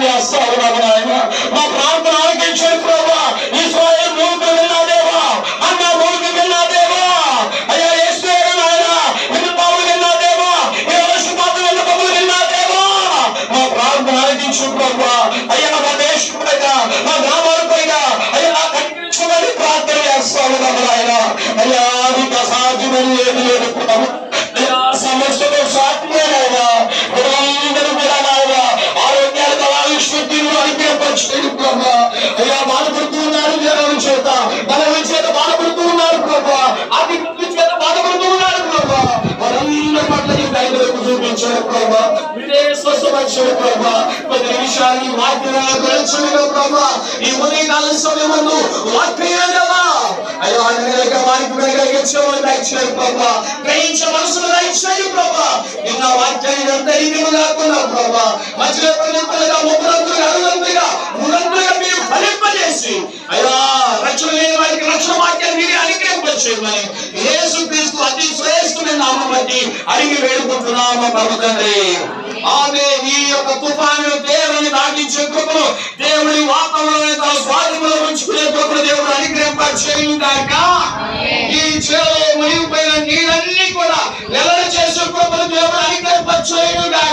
చూపించమని ప్రార్థన చేస్తా ఉన్నాను నాయన మా ప్రార్థన ఆలకించాడు ప్రభా. ఇస్రాయేల్ మూలకు విన్నా దేవా. అన్న మూలకు విన్నా దేవా. అయ్యా యేసు నాయన విన్న పావులు విన్నా దేవా. ఏ పాత్ర విన్న పావులు విన్నా దేవా. మా ప్రార్థన ఆలకించు ప్రభా. అయ్యా మా దేశం పైన మా గ్రామాల పైన అయ్యా నా కనిపించమని ప్రార్థన చేస్తావు బాబు నాయన. అయ్యా నీకు అసాధ్యమని ఏమి లేదు. దయలకు చూపించాడు ప్రభా మీరే స్వస్థపరిచాడు ప్రభా పది నిమిషాలు వాక్యాల గురించి ప్రభా. ఈ ఉదయకాల సమయమందు వాక్యాలవా అయ్యో అనేక వారికి గ్రహించమని దయచేయండి ప్రభా. గ్రహించే మనసును దయచేయండి ప్రభా. నిన్న వాక్యాన్ని అంతా ఇది కాకుండా ప్రభా. మధ్యలో పదింతలుగా ముగ్గురంతులుగా అరుదంతులుగా మూడంతులుగా మీరు ఫలింపజేసి అయ్యా రక్షణ లేని వారికి రక్షణ వాక్యాన్ని మీరే అనుగ్రహింపచేయమని శ్రేష్ఠమైన బట్టి అడిగి వేడుకుంటున్నాము ప్రభు తండ్రి. ఆమె ఈ యొక్క తుఫాను దేవుని దాటించే కృపను దేవుని వాతావరణం తన స్వాధీనంలో ఉంచుకునే కృపను దేవుడు అనుగ్రహింపచేయుగాక ఈ చేలో మునిగిపోయిన నీళ్ళన్నీ కూడా వెల్లడి చేసే కృపను దేవుడు అనుగ్రహింపచేయుగాక